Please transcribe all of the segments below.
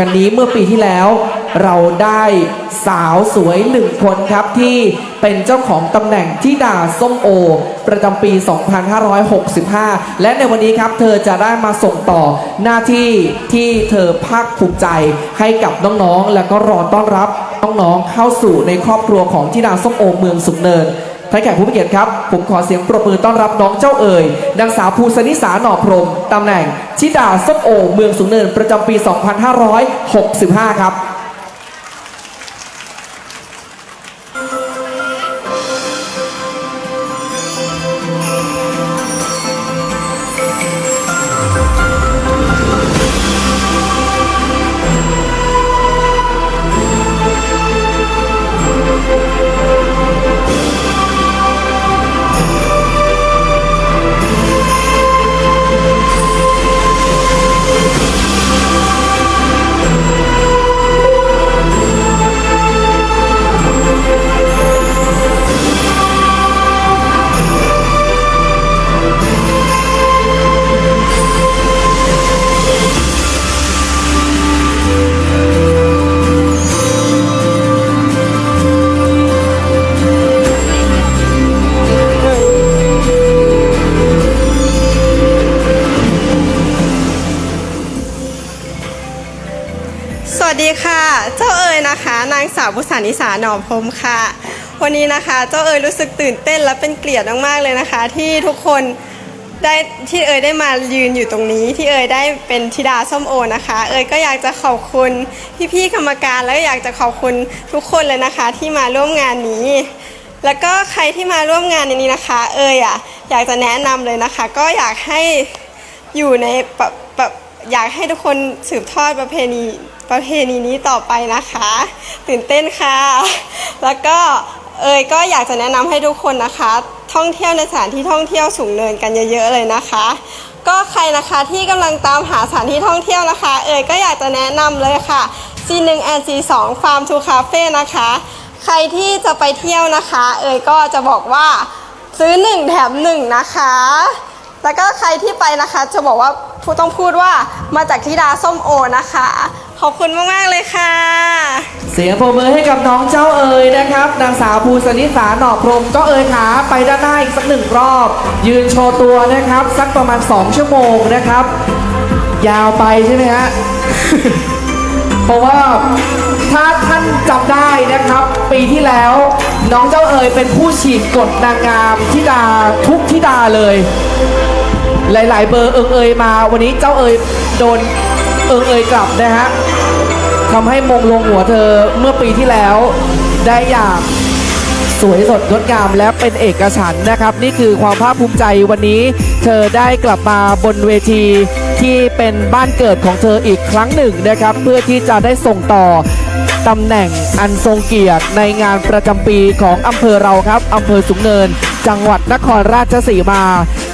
กันนี้เมื่อปีที่แล้วเราได้สาวสวยหนึ่งคนครับที่เป็นเจ้าของตำแหน่งที่ดาส้มโอ ประจำปี 2565 และในวันนี้ครับเธอจะได้มาส่งต่อหน้าที่ที่เธอภาคภูมิใจให้กับน้องๆ และก็รอต้อนรับน้องๆเข้าสู่ในครอบครัวของที่ดาส้มโอเมืองสุขเนิน ท่านแขกผู้มีเกียรติครับ ผมขอเสียงปรบมือต้อนรับน้องเจ้าเอ๋ยนางสาวภูสนิสาหน่อพรหมตำแหน่งชิดาส้มโอเมืองสูงเนินประจำปี 2565 ครับ สวัสดีค่ะ เจ้าเอ๋ยนะคะ นางสาวบุษานิสาหนอมพรมค่ะ วันนี้นะคะ เจ้าเอ๋ยรู้สึกตื่นเต้นและเป็นเกียรติมากๆเลยนะคะ ที่ทุกคนได้ที่เอ๋ยได้มายืนอยู่ตรงนี้ ที่เอ๋ยได้เป็นธิดาส้มโอนะคะ เอ๋ยก็อยากจะขอบคุณพี่ๆกรรมการ แล้วก็อยากจะขอบคุณทุกคนเลยนะคะ ที่มาร่วมงานนี้ แล้วก็ใครที่มาร่วมงานในนี้นะคะ เอ๋ยอะอยากจะแนะนำเลยนะคะ ก็อยากให้อยู่ในปะปะ อยากให้ทุกคนสืบทอดประเพณีประเพณีนี้ต่อไปนะคะ ตื่นเต้นค่ะ แล้วก็เอยก็อยากจะแนะนำให้ทุกคนนะคะ ท่องเที่ยวในสถานที่ท่องเที่ยวสูงเนินกันเยอะๆเลยนะคะ ก็ใครนะคะที่กำลังตามหาสถานที่ท่องเที่ยวนะคะ เอยก็อยากจะแนะนำเลยค่ะ C1 and C2 Farm to Cafe นะคะ ใครที่จะไปเที่ยวนะคะ เอยก็จะบอกว่าซื้อหนึ่งแถมหนึ่งนะคะ แล้วก็ใครที่ไปนะคะจะบอกว่า ผู้ต้องพูดว่ามาจากทิดาส้มโอนะคะ ขอบคุณมาก ๆ เลยค่ะ เสียงปรบมือให้กับน้องเจ้าเอ๋ยนะครับ นางสาวภูสนิสาหน่อพรมเจ้าเอ๋ยขาไปด้านหน้าอีกสักหนึ่งรอบ ยืนโชว์ตัวนะครับ สักประมาณ 2 ชั่วโมงนะครับ ยาวไปใช่ไหมฮะ เพราะว่าถ้าท่านจำได้นะครับ ปีที่แล้วน้องเจ้าเอ๋ยเป็นผู้ฉีดกดนางงามทิดาทุกทิดาเลย หลาย ๆ เบอร์เอิงเอยมา วันนี้เจ้าเอยโดนเอิงเอยกลับนะฮะทำให้มงลงหัวเธอเมื่อปีที่แล้วได้อย่างสวยสดงดงามและเป็นเอกฉันนะครับ นี่คือความภาคภูมิใจวันนี้ เธอได้กลับมาบนเวทีที่เป็นบ้านเกิดของเธออีกครั้งหนึ่งนะครับ เพื่อที่จะได้ส่งต่อ ตำแหน่งอันทรงเกียรติในงานประจำปีของอำเภอเราครับอำเภอสูงเนิน จังหวัดนครราชสีมา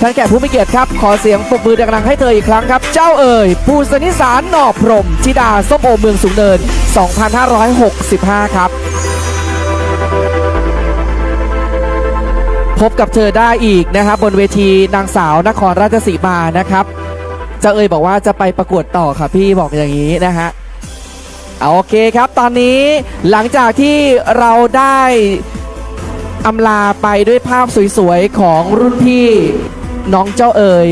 ท่านแก่ผู้มีเกียรติครับ ขอเสียงปรบมือดังๆให้เธออีกครั้งครับ เจ้าเอ๋ยภูสนิสารหน่อพรมธิดาส้มโอเมืองสูงเนิน 2565 ครับ พบกับเธอได้อีกนะครับบนเวทีนางสาวนครราชสีมานะครับ เจ้าเอ๋ยบอกว่าจะไปประกวดต่อค่ะพี่บอกอย่างนี้นะฮะ โอเคครับตอนนี้หลังจากที่เราได้อำลาไปด้วยภาพสวยๆ ของรุ่นพี่น้องเจ้าเอ๋ย